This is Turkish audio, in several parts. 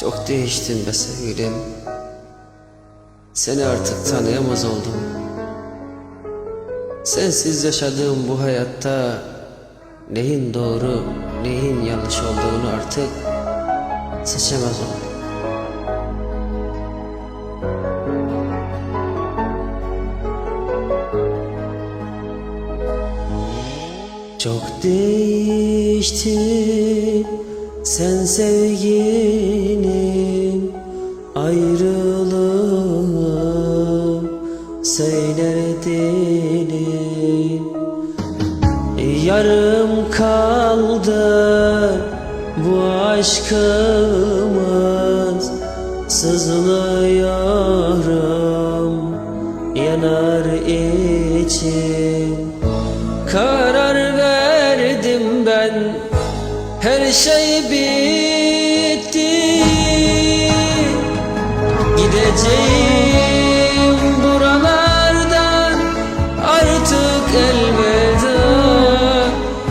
Çok değiştin be sevgilim. Seni artık tanıyamaz oldum. Sensiz yaşadığım bu hayatta neyin doğru, neyin yanlış olduğunu artık seçemez oldum. Çok değişti sen sevgilim ayrılığı söylerdin Yarım kaldı bu aşkımız Sızlıyorum yanar için. Karar verdim ben Her şey bitti. Gideceğim buralardan Artık elveda.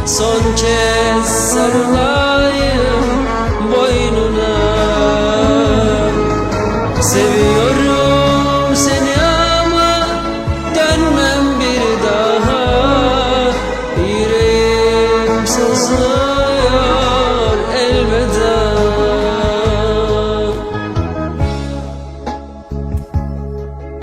Son kez sarılayım boynuna. Seviyorum